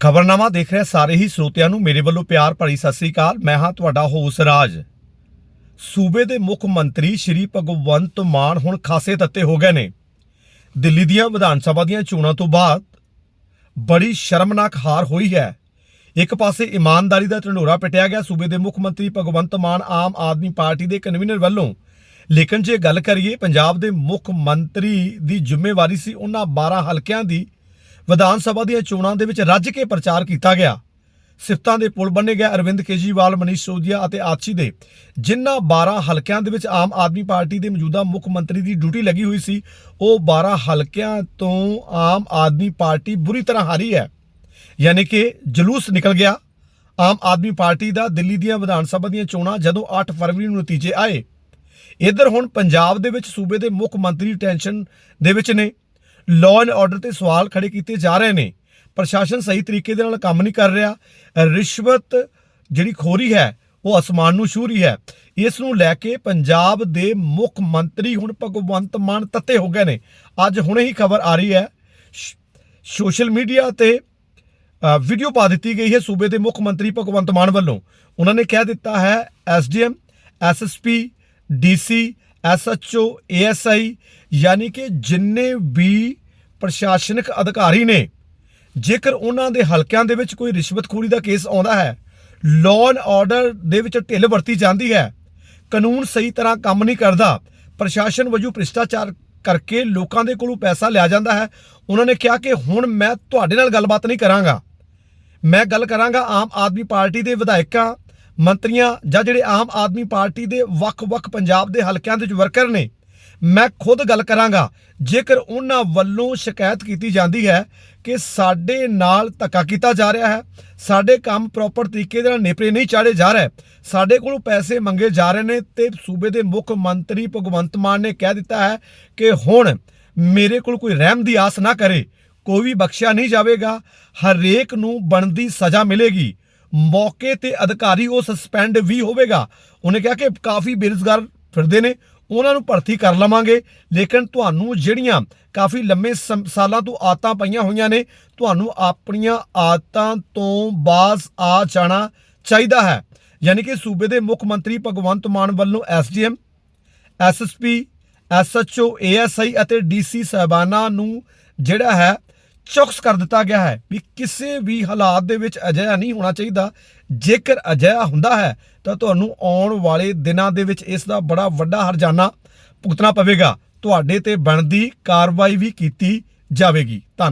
ਖਬਰਨਾਮਾ ਦੇਖ ਰਹੇ ਸਾਰੇ ਹੀ ਸਰੋਤਿਆਂ ਨੂੰ। ਮੇਰੇ ਵੱਲੋਂ ਪਿਆਰ ਭਰੀ ਸਤਿ ਸ੍ਰੀ ਅਕਾਲ। ਮੈਂ ਹਾਂ ਤੁਹਾਡਾ ਹੋਸ ਰਾਜ। ਸੂਬੇ ਦੇ ਮੁੱਖ ਮੰਤਰੀ ਸ਼੍ਰੀ ਭਗਵੰਤ ਮਾਨ ਹੁਣ ਖਾਸੇ ਤੱਤੇ ਹੋ ਗਏ ਨੇ। ਦਿੱਲੀ ਦੀਆਂ ਵਿਧਾਨ ਸਭਾ ਦੀਆਂ ਚੋਣਾਂ ਤੋਂ ਬਾਅਦ ਬੜੀ ਸ਼ਰਮਨਾਕ ਹਾਰ ਹੋਈ ਹੈ। ਇੱਕ ਪਾਸੇ ਇਮਾਨਦਾਰੀ ਦਾ ਢੰਡੋਰਾ ਪਿਟਿਆ ਗਿਆ ਸੂਬੇ ਦੇ ਮੁੱਖ ਮੰਤਰੀ ਭਗਵੰਤ ਮਾਨ ਆਮ ਆਦਮੀ ਪਾਰਟੀ ਦੇ ਕਨਵੀਨਰ ਵੱਲੋਂ। ਲੇਕਿਨ ਜੇ ਗੱਲ ਕਰੀਏ ਪੰਜਾਬ ਦੇ ਮੁੱਖ ਮੰਤਰੀ ਦੀ ਜ਼ਿੰਮੇਵਾਰੀ ਸੀ ਉਹਨਾਂ 12 ਹਲਕਿਆਂ ਦੀ ਵਿਧਾਨ ਸਭਾ ਦੀਆਂ ਚੋਣਾਂ ਦੇ ਵਿੱਚ ਰੱਜ ਕੇ ਪ੍ਰਚਾਰ ਕੀਤਾ ਗਿਆ। ਸਿਫਤਾਂ ਦੇ ਪੁਲ ਬੰਨੇ ਗਏ ਅਰਵਿੰਦ ਕੇਜਰੀਵਾਲ, ਮਨੀਸ਼ ਸੋਦੀਆ ਅਤੇ ਆਤਸ਼ੀ ਦੇ। ਜਿਨ੍ਹਾਂ 12 ਹਲਕਿਆਂ ਦੇ ਵਿੱਚ ਆਮ ਆਦਮੀ ਪਾਰਟੀ ਦੇ ਮੌਜੂਦਾ ਮੁੱਖ ਮੰਤਰੀ ਦੀ ਡਿਊਟੀ ਲੱਗੀ ਹੋਈ ਸੀ, ਉਹ 12 ਹਲਕਿਆਂ ਤੋਂ ਆਮ ਆਦਮੀ ਪਾਰਟੀ ਬੁਰੀ ਤਰ੍ਹਾਂ ਹਾਰੀ ਹੈ। ਯਾਨੀ ਕਿ ਜਲੂਸ ਨਿਕਲ ਗਿਆ। ਆਮ ਆਦਮੀ ਪਾਰਟੀ ਦਾ ਦਿੱਲੀ ਦੀਆਂ ਵਿਧਾਨ ਸਭਾ ਦੀਆਂ ਚੋਣਾਂ ਜਦੋਂ 8 ਫਰਵਰੀ ਨੂੰ ਨਤੀਜੇ ਆਏ। ਇੱਧਰ ਹੁਣ ਪੰਜਾਬ ਦੇ ਵਿੱਚ ਸੂਬੇ ਦੇ ਮੁੱਖ ਮੰਤਰੀ ਟੈਨਸ਼ਨ ਦੇ ਵਿੱਚ ਨੇ। ਲਾਅ ਐਂਡ ਆਰਡਰ ਤੇ ਸਵਾਲ ਖੜੇ ਕੀਤੇ ਜਾ ਰਹੇ ਨੇ। ਪ੍ਰਸ਼ਾਸਨ ਸਹੀ ਤਰੀਕੇ ਦੇ ਨਾਲ ਕੰਮ ਨਹੀਂ ਕਰ ਰਿਹਾ। ਰਿਸ਼ਵਤ ਜਿਹੜੀ ਖੋਰੀ ਹੈ, ਉਹ ਅਸਮਾਨ ਨੂੰ ਛੂ ਰਹੀ ਹੈ। ਇਸ ਨੂੰ ਲੈ ਕੇ ਪੰਜਾਬ ਦੇ ਮੁੱਖ ਮੰਤਰੀ ਹੁਣ ਭਗਵੰਤ ਮਾਨ ਤੱਤੇ ਹੋ ਗਏ ਨੇ। ਅੱਜ ਹੁਣੇ ਹੀ ਖਬਰ ਆ ਰਹੀ ਹੈ। ਸੋਸ਼ਲ ਮੀਡੀਆ ਤੇ ਵੀਡੀਓ ਪਾ ਦਿੱਤੀ ਗਈ ਹੈ ਸੂਬੇ ਦੇ ਮੁੱਖ ਮੰਤਰੀ ਭਗਵੰਤ ਮਾਨ ਵੱਲੋਂ। ਉਹਨਾਂ ਨੇ ਕਹਿ ਦਿੱਤਾ ਹੈ SDM SSP DC SHO, ASI ਯਾਨੀ ਕਿ ਜਿੰਨੇ ਵੀ ਪ੍ਰਸ਼ਾਸਨਿਕ ਅਧਿਕਾਰੀ ਨੇ, ਜੇਕਰ ਉਹਨਾਂ ਦੇ ਹਲਕਿਆਂ ਦੇ ਵਿੱਚ ਕੋਈ ਰਿਸ਼ਵਤਖੋਰੀ ਦਾ ਕੇਸ ਆਉਂਦਾ ਹੈ ਲਾਅ ਐਂਡ ਆਰਡਰ ਦੇ ਵਿੱਚ ਢਿੱਲ ਵਰਤੀ ਜਾਂਦੀ ਹੈ, ਕਾਨੂੰਨ ਸਹੀ ਤਰ੍ਹਾਂ ਕੰਮ ਨਹੀਂ ਕਰਦਾ, ਪ੍ਰਸ਼ਾਸਨ ਵਜੋਂ ਭ੍ਰਿਸ਼ਟਾਚਾਰ ਕਰਕੇ ਲੋਕਾਂ ਦੇ ਕੋਲੋਂ ਪੈਸਾ ਲਿਆ ਜਾਂਦਾ ਹੈ, ਉਹਨਾਂ ਨੇ ਕਿਹਾ ਕਿ ਹੁਣ ਮੈਂ ਤੁਹਾਡੇ ਨਾਲ ਗੱਲਬਾਤ ਨਹੀਂ ਕਰਾਂਗਾ। ਮੈਂ ਗੱਲ ਕਰਾਂਗਾ ਆਮ ਆਦਮੀ ਪਾਰਟੀ ਦੇ ਵਿਧਾਇਕਾਂ ਮੰਤਰੀਆਂ ਜਾਂ ਜਿਹੜੇ ਆਮ ਆਦਮੀ ਪਾਰਟੀ ਦੇ ਵੱਖ-ਵੱਖ ਪੰਜਾਬ ਦੇ ਹਲਕਿਆਂ ਦੇ ਵਿੱਚ ਵਰਕਰ ਨੇ, ਮੈਂ ਖੁਦ ਗੱਲ ਕਰਾਂਗਾ, ਜੇਕਰ ਉਹਨਾਂ ਵੱਲੋਂ ਸ਼ਿਕਾਇਤ ਕੀਤੀ ਜਾਂਦੀ ਹੈ ਕਿ ਸਾਡੇ ਨਾਲ ਧੱਕਾ ਕੀਤਾ ਜਾ ਰਿਹਾ ਹੈ, ਸਾਡੇ ਕੰਮ ਪ੍ਰੋਪਰ ਤਰੀਕੇ ਦੇ ਨਾਲ ਨੇਪਰੇ ਨਹੀਂ ਚਾੜੇ ਜਾ ਰਹੇ, ਸਾਡੇ ਕੋਲੋਂ ਪੈਸੇ ਮੰਗੇ ਜਾ ਰਹੇ ਨੇ ਤੇ ਸੂਬੇ ਦੇ ਮੁੱਖ ਮੰਤਰੀ ਭਗਵੰਤ ਮਾਨ ਨੇ ਕਹਿ ਦਿੱਤਾ ਹੈ ਕਿ ਹੁਣ ਮੇਰੇ ਕੋਲ ਕੋਈ ਰਹਿਮ ਦੀ ਆਸ ਨਾ ਕਰੇ, ਕੋਈ ਵੀ ਬਖਸ਼ਿਆ ਨਹੀਂ ਜਾਵੇਗਾ, ਹਰੇਕ ਨੂੰ ਬਣਦੀ ਸਜ਼ਾ ਮਿਲੇਗੀ। ਮੌਕੇ ਤੇ ਅਧਿਕਾਰੀ ਉਹ ਸਸਪੈਂਡ ਵੀ ਹੋਵੇਗਾ। ਉਹਨੇ ਕਿਹਾ ਕਿ ਕਾਫੀ ਬੇਰੁਜ਼ਗਾਰ ਫਿਰਦੇ ਨੇ, ਉਹਨਾਂ ਨੂੰ ਭਰਤੀ ਕਰ ਲਵਾਂਗੇ, ਲੇਕਿਨ ਤੁਹਾਨੂੰ ਜਿਹੜੀਆਂ ਕਾਫੀ ਲੰਮੇ ਸਮ- ਸਾਲਾਂ ਤੋਂ ਆਦਤਾਂ ਪਈਆਂ ਹੋਈਆਂ ਨੇ, ਤੁਹਾਨੂੰ ਆਪਣੀਆਂ ਆਦਤਾਂ ਤੋਂ ਬਾਜ਼ ਆ ਜਾਣਾ ਚਾਹੀਦਾ ਹੈ। ਯਾਨੀ ਕਿ ਸੂਬੇ ਦੇ ਮੁੱਖ ਮੰਤਰੀ ਭਗਵੰਤ ਮਾਨ ਵੱਲੋਂ ਐਸਡੀਐਮ ਐਸਐਸਪੀ ਐਸਐਚਓ ਏਐਸਆਈ ਅਤੇ ਡੀਸੀ ਸਾਹਿਬਾਨਾਂ ਨੂੰ ਜਿਹੜਾ ਹੈ ਚੌਕਸ ਕਰ ਦਿੱਤਾ ਗਿਆ ਹੈ ਵੀ ਕਿਸੇ ਵੀ ਹਾਲਾਤ ਦੇ ਵਿੱਚ ਅਜਿਹਾ ਨਹੀਂ ਹੋਣਾ ਚਾਹੀਦਾ। ਜੇਕਰ ਅਜਿਹਾ ਹੁੰਦਾ ਹੈ, ਤਾਂ ਤੁਹਾਨੂੰ ਆਉਣ ਵਾਲੇ ਦਿਨਾਂ ਦੇ ਵਿੱਚ ਇਸ ਦਾ ਬੜਾ ਵੱਡਾ ਹਰਜਾਨਾ ਭੁਗਤਣਾ ਪਵੇਗਾ। ਤੁਹਾਡੇ ਤੇ ਬਣਦੀ ਕਾਰਵਾਈ ਵੀ ਕੀਤੀ ਜਾਵੇਗੀ। ਧੰਨ